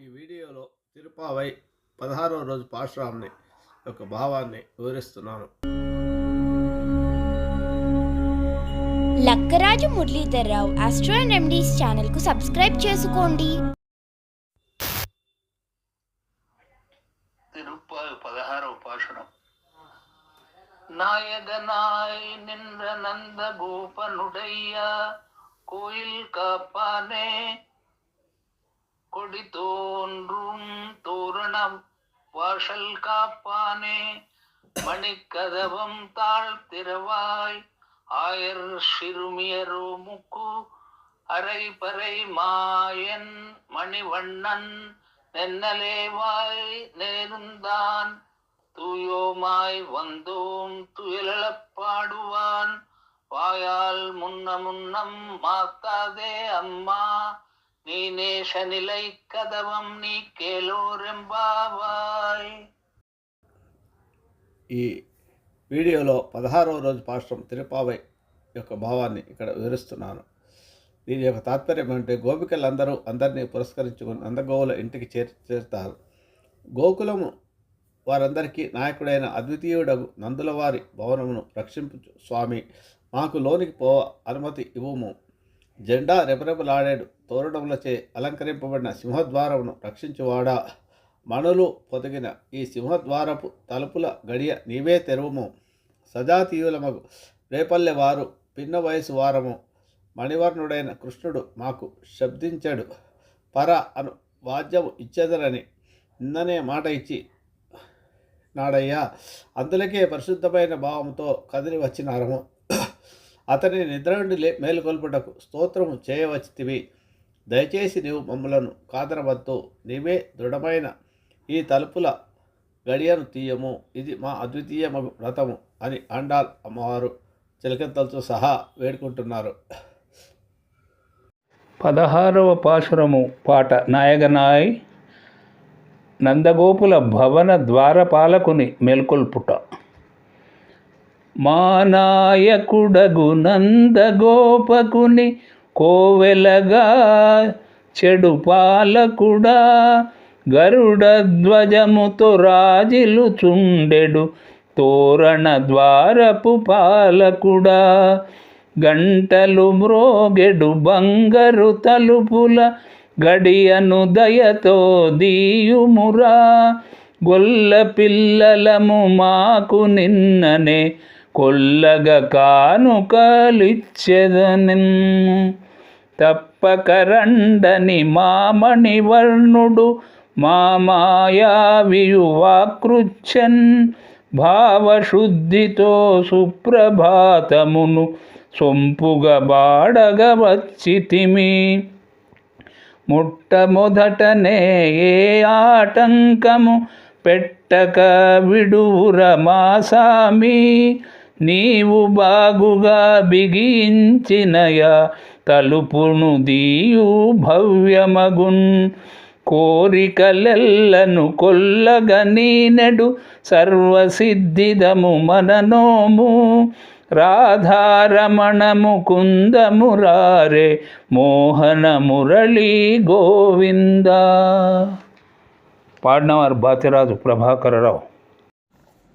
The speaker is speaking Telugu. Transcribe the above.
ఈ వీడియోలో తిరుపావై పదహారవ రోజు పాశురాంని యొక్క భావాన్ని వివరిస్తున్నాను. Lakkaraju Muralidhar Rao astro and remedies ఛానల్కు సబ్స్క్రైబ్ చేసుకోండి. తిరుప్పావి పదహారవ పాషురం நாயகனாய் நின்ற நந்த கொடி தோன்றும் தோரணம் வாசல் காப்பானே. மணிக்கதவம் தாழ் திறவாய் ஆயர் சிறுமியரோ முக்கு அரை பறை மாயன் மணிவண்ணன் நென்னலேவாய் நேருந்தான் தூயோமாய் வந்தோம் துயிலப் பாடுவான். வாயால் முன்ன முன்னம் மாத்தாதே அம்மா. நீ நேஷ நிலை கதவம் நீ கேளோரெம்பாவாய் ఈ వీడియోలో పదహారవ రోజు పాశ్రం తిరుపావై యొక్క భావాన్ని ఇక్కడ వివరిస్తున్నాను దీని యొక్క తాత్పర్యం ఏమంటే గోపికలందరూ అందరినీ పురస్కరించుకుని నందగోవుల ఇంటికి చేర్ చేరుతారు గోకులము వారందరికీ నాయకుడైన అద్వితీయుడగు నందుల వారి భవనమును రక్షింపు స్వామి మాకు లోనికి పోవ అనుమతి ఇవ్వము జెండా రెపరెపలాడాడు. తోరణములచే అలంకరింపబడిన సింహద్వారమును రక్షించువాడా? మణులు పొదిగిన ఈ సింహద్వారపు తలుపుల గడియ నీవే తెరువుము. సజాతీయులమగు రేపల్లె వారు పిన్న వయసు వారము. మణివర్ణుడైన కృష్ణుడు మాకు శబ్దించాడు. పర అను వాద్యము ఇచ్చేదరని నిన్ననే మాట ఇచ్చి నాడయ్యా అందులకే పరిశుద్ధమైన భావంతో కదిలి వచ్చినారము. అతని నిద్ర నుండి లే మేలుకొల్పుటకు స్తోత్రము చేయవచ్చితివి. దయచేసి నీవు మమ్ములను కాదనవద్దు. నీవే దృఢమైన ఈ తలుపుల గడియను తీయము. ఇది మా అద్వితీయ వ్రతము అని అండాల్ అమ్మవారు చిలకెత్తలతో సహా వేడుకుంటున్నారు. పదహారవ పాశురము పాట నాయగనాయ్ నందగోపుల భవన ద్వారపాలకుని మేల్కొల్పుట. మానాయకుడగు నందగోపకుని కోవెలగా చెడు పాలకుడా గరుడ ధ్వజముతో రాజిలు చుండెడు తోరణ ద్వారపు పాలకుడా గంటలు మ్రోగెడు బంగరు తలుపుల గడియను దయతో దీయుమురా గొల్ల పిల్లలము మాకు నిన్ననే కొల్లగ కానుకలిచ్చెదనెన్ను తప్పక రండని మామణి వర్ణుడు మా భావశుద్ధితో సుప్రభాతమును సొంపుగ బాడగవచ్చితిమి మొట్టమొదటనే ఏ ఆటంకము పెట్టక విడూరమాసామి నీవు బాగుగా బిగించినయా తలుపును దీయు భవ్యమగున్. కోరికలెల్లను కొల్లగ నీనెడు సర్వసిద్ధిదము మననోము. రాధారమణము కుందమురారే మోహన మురళీ గోవింద. పాడినవారు బాతిరాజు ప్రభాకరరావు.